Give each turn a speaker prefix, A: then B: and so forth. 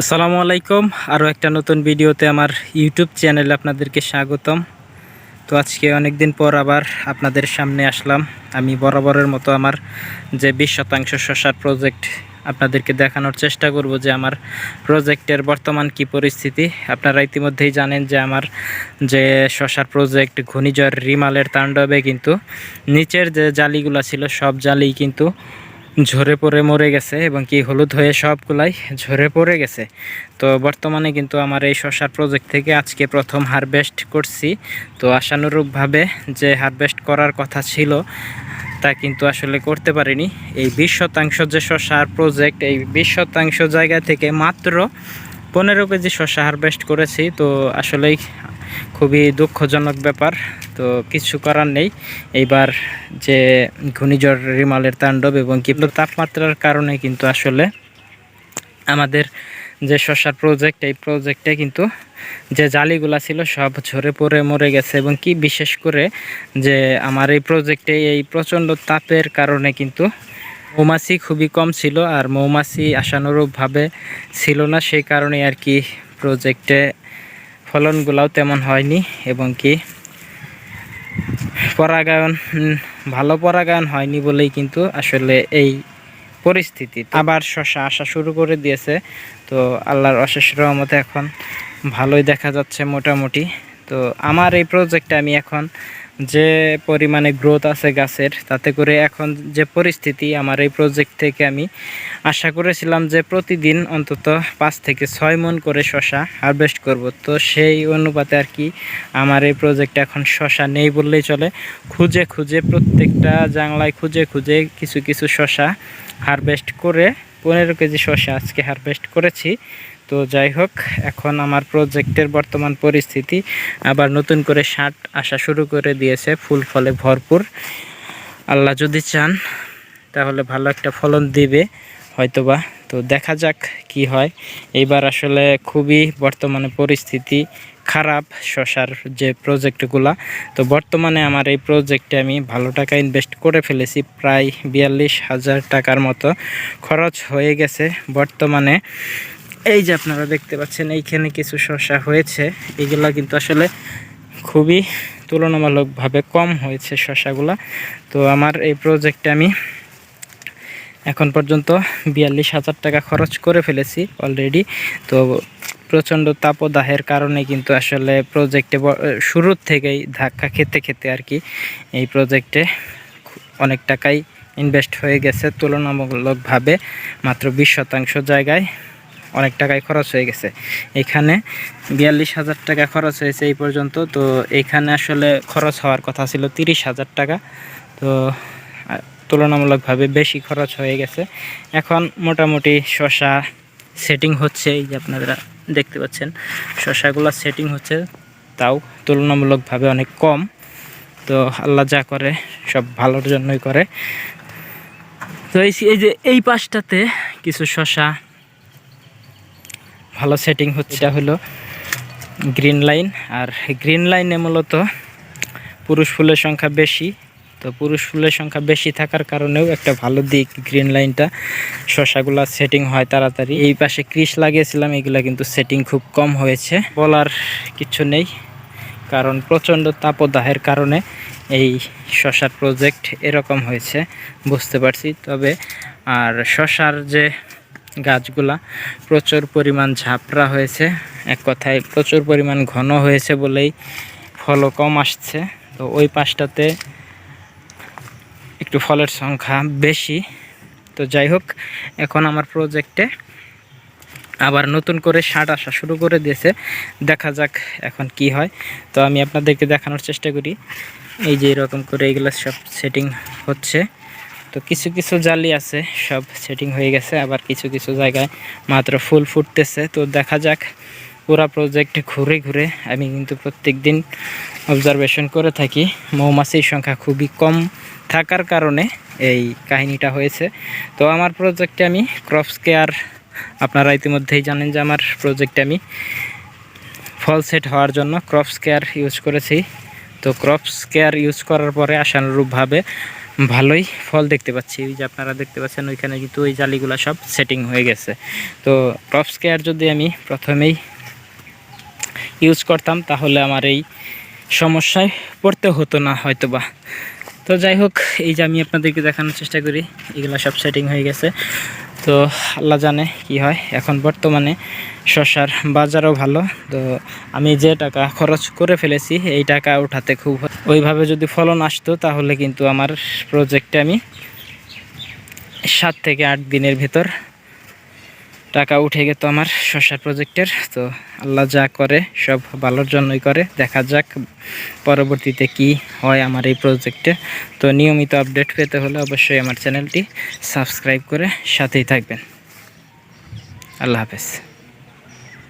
A: আসসালামু আলাইকুম। আরও একটা নতুন ভিডিওতে আমার ইউটিউব চ্যানেলে আপনাদেরকে স্বাগতম। তো আজকে অনেক দিন পর আবার আপনাদের সামনে আসলাম। আমি বরাবরের মতো আমার যে বিশ শতাংশ শশার প্রজেক্ট আপনাদেরকে দেখানোর চেষ্টা করব যে আমার প্রজেক্টের বর্তমান কি পরিস্থিতি। আপনারা ইতিমধ্যেই জানেন যে আমার যে শশার প্রজেক্ট ঘূর্ণিঝড় রিমালের তাণ্ডবে কিন্তু নিচের যে জালিগুলো ছিল, সব জালি কিন্তু ঝরে পড়ে মরে গেছে এবং কি হলুদ হয়ে সবগুলাই ঝরে পড়ে গেছে। তো বর্তমানে কিন্তু আমার এই শশার প্রজেক্ট থেকে আজকে প্রথম হারভেস্ট করছি। তো আশানুরূপভাবে যে হারভেস্ট করার কথা ছিল, তা কিন্তু আসলে করতে পারিনি। এই বিশ শতাংশ যে শশার প্রজেক্ট এই বিশ শতাংশ জায়গা থেকে মাত্র পনেরো কেজি শশা হারভেস্ট করেছি। তো আসলেই খুবই দুঃখজনক ব্যাপার। তো কিছু করার নেই। এইবার যে ঘূর্ণিঝড় রিমালের তাণ্ডব এবং কি তাপমাত্রার কারণে কিন্তু আসলে আমাদের যে শশার প্রজেক্ট এই প্রজেক্টে কিন্তু যে জালিগুলা ছিল সব ঝরে পড়ে, মরে গেছে এবং কি বিশেষ করে যে আমার এই প্রজেক্টে এই প্রচণ্ড তাপের কারণে কিন্তু মৌমাছি খুবই কম ছিল আর মৌমাছি আশানুরূপভাবে ছিল না। সেই কারণে আর কি প্রজেক্টে ফলনগুলাও তেমন হয়নি এবং কি পরাগায়ন ভালো পরাগায়ন হয়নি বলেই কিন্তু আসলে এই পরিস্থিতি। আবার শশা আসা শুরু করে দিয়েছে, তো আল্লাহর অশেষ রহমতে এখন ভালোই দেখা যাচ্ছে মোটামুটি। তো আমার এই প্রজেক্টে আমি এখন যে পরিমাণে গ্রোথ আছে গাছের, তাতে করে এখন যে পরিস্থিতি আমার এই প্রজেক্ট থেকে আমি আশা করেছিলাম যে প্রতিদিন অন্তত পাঁচ থেকে ছয় মন করে শশা হারভেস্ট করব। তো সেই অনুপাতে আর কি আমার এই প্রজেক্টে এখন শশা নেই বললেই চলে। খুঁজে খুঁজে প্রত্যেকটা জাংলায় খুঁজে খুঁজে কিছু কিছু শশা হারভেস্ট করে পনেরো কেজি শশা আজকে হারভেস্ট করেছি। তো যাই হোক, এখন আমার প্রজেক্টের বর্তমান পরিস্থিতি। আবার নতুন করে শার্ট আসা শুরু করে দিয়েছে, ফুল ফলে ভরপুর। আল্লাহ যদি চান, তাহলে ভালো একটা ফলন দিবে, হয়তোবা। তো দেখা যাক কি হয়। এইবার আসলে খুবই বর্তমানে পরিস্থিতি খারাপ শশার যে প্রজেক্টগুলা, তো বর্তমানে আমার এই প্রজেক্টে আমি ভালো টাকা ইনভেস্ট করে ফেলেছি, প্রায় বিয়াল্লিশ হাজার টাকার মতো খরচ হয়ে গেছে বর্তমানে। এই যে আপনারা দেখতে পাচ্ছেন, এইখানে কিছু শসা হয়েছে, এগুলা কিন্তু আসলে খুবই তুলনামূলকভাবে কম হয়েছে শশাগুলা। তো আমার এই প্রজেক্টে আমি এখন পর্যন্ত বিয়াল্লিশ হাজার টাকা খরচ করে ফেলেছি অলরেডি তো প্রচণ্ড তাপদাহের কারণে কিন্তু আসলে প্রজেক্টে শুরুর থেকেই ধাক্কা খেতে খেতে আর কি এই প্রজেক্টে অনেক টাকাই ইনভেস্ট হয়ে গেছে তুলনামূলকভাবে, মাত্র বিশ শতাংশ জায়গায় অনেক টাকায় খরচ হয়ে গেছে। এখানে বিয়াল্লিশ হাজার টাকা খরচ হয়েছে এই পর্যন্ত, তো এখানে আসলে খরচ হওয়ার কথা ছিল তিরিশ হাজার টাকা। তো তুলনামূলকভাবে বেশি খরচ হয়ে গেছে। এখন মোটামুটি শশা সেটিং হচ্ছে এই যে আপনারা দেখতে পাচ্ছেন। শশাগুলো সেটিং হচ্ছে তাও তুলনামূলকভাবে অনেক কম। তো আল্লাহ যা করে, সব ভালোর জন্যই করে। তো এই যে এই পাশটাতে কিছু শশা ভালো সেটিং হচ্ছে হলো গ্রিন লাইন আর গ্রিন লাইনে মূলত পুরুষ ফুলের সংখ্যা বেশি। তো পুরুষ ফুলের সংখ্যা বেশি থাকার কারণেও একটা ভালো দিক গ্রিন লাইনটা শশাগুলা সেটিং হয় তাড়াতাড়ি। এই পাশে ক্রিস লাগিয়েছিলাম, এগুলো কিন্তু সেটিং খুব কম হয়েছে। বলার কিছু নেই, কারণ প্রচণ্ড তাপদাহের কারণে এই শশার প্রজেক্ট এরকম হয়েছে, বুঝতে পারছি। তবে আর শশার যে গাছগুলা প্রচুর পরিমাণ ঝাপড়া হয়েছে, এক কথায় প্রচুর পরিমাণ ঘন হয়েছে বলেই ফলও কম আসছে। তো ওই পাশটাতে একটু ফলের সংখ্যা বেশি। তো যাই হোক, এখন আমার প্রজেক্টে আবার নতুন করে শার্ট আসা শুরু করে দিয়েছে। দেখা যাক এখন কি হয়। তো আমি আপনাদেরকে দেখানোর চেষ্টা করি। এই যে এরকম করে এইগুলো সব সেটিং হচ্ছে। তো কিছু কিছু জালি আছে, সব সেটিং হয়ে গেছে। আবার কিছু কিছু জায়গায় মাত্র ফুল ফুটতেছে। তো দেখা যাক পুরা প্রজেক্ট ঘুরে ঘুরে আমি কিন্তু প্রত্যেক দিন অবজারভেশন করে থাকি। মৌমাছির সংখ্যা খুবই কম থাকার কারণে এই কাহিনীটা হয়েছে। তো আমার প্রজেক্টে আমি ক্রপস কেয়ার আপনারা ইতিমধ্যেই জানেন যে আমার প্রজেক্টে আমি ফল সেট হওয়ার জন্য ক্রপস কেয়ার ইউজ করেছি। তো ক্রপস কেয়ার ইউজ করার পরে আশানুরূপভাবে ভালোই ফল দেখতে পাচ্ছি। ওই যে আপনারা দেখতে পাচ্ছেন, ওইখানে কিন্তু ওই জালিগুলো সব সেটিং হয়ে গেছে। তো ক্রপস কেয়ার যদি আমি প্রথমেই ইউজ করতাম, তাহলে আমার এই সমস্যায় পড়তে হতো না হয়তো বা তো যাই হোক, এই যে আমি আপনাদেরকে দেখানোর চেষ্টা করি, এগুলো সব সেটিং হয়ে গেছে। তো আল্লাহ জানে কি হয়, এখন বর্তমানে শশার বাজারও ভালো। তো আমি যে টাকা খরচ করে ফেলেছি, এই টাকা উঠাতে খুব ওইভাবে যদি ফলন আসতো, তাহলে কিন্তু আমার প্রজেক্টে আমি সাত থেকে আট দিনের ভেতর টাকা উঠে গেত আমার শশার প্রজেক্টের তো আল্লাহ যা করে, সব ভালোর জন্যই করে। দেখা যাক পরবর্তীতে কি হয় আমার এই প্রজেক্টে তো নিয়মিত আপডেট পেতে হলে অবশ্যই আমার চ্যানেলটি সাবস্ক্রাইব করে সাথেই থাকবেন। আল্লাহ হাফেজ।